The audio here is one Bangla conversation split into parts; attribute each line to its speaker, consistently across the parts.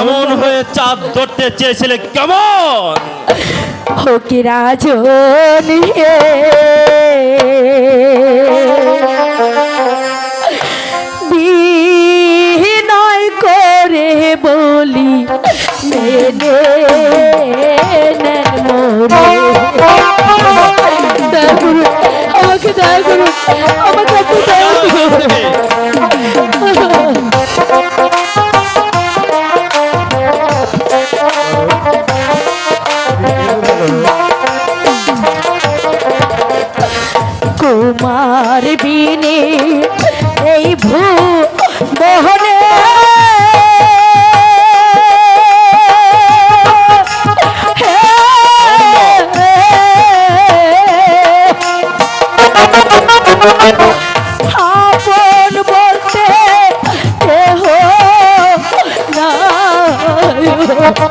Speaker 1: এমন হয়ে চাঁদ ধরতে চেয়েছিলে? কেমন?
Speaker 2: হোকি রাজন হে বিনয় করে বলি মেনে দয়া আমাকে দয়া আমাকে দয়া কুমার বিনে এই ভূ মোহনে আপন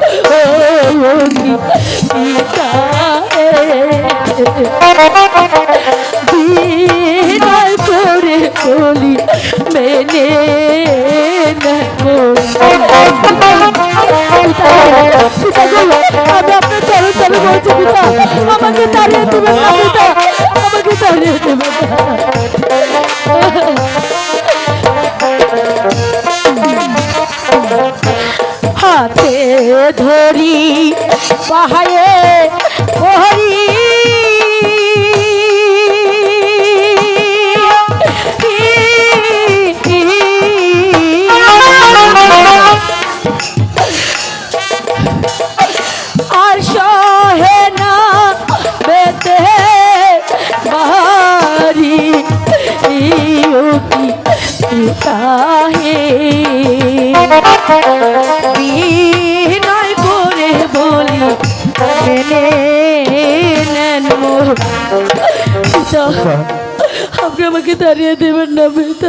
Speaker 2: বলছি পিতা আমাকে তাড়িয়ে দেবেন না পিতা আমাকে তাড়িয়ে দেবেন না হাতে ধরি পাহায়ে হরি কাহে বিনয় করে বলি মেনে নেন মোর। পিতা আপনি আমাকে দাঁড়িয়ে দেবেন না পিতা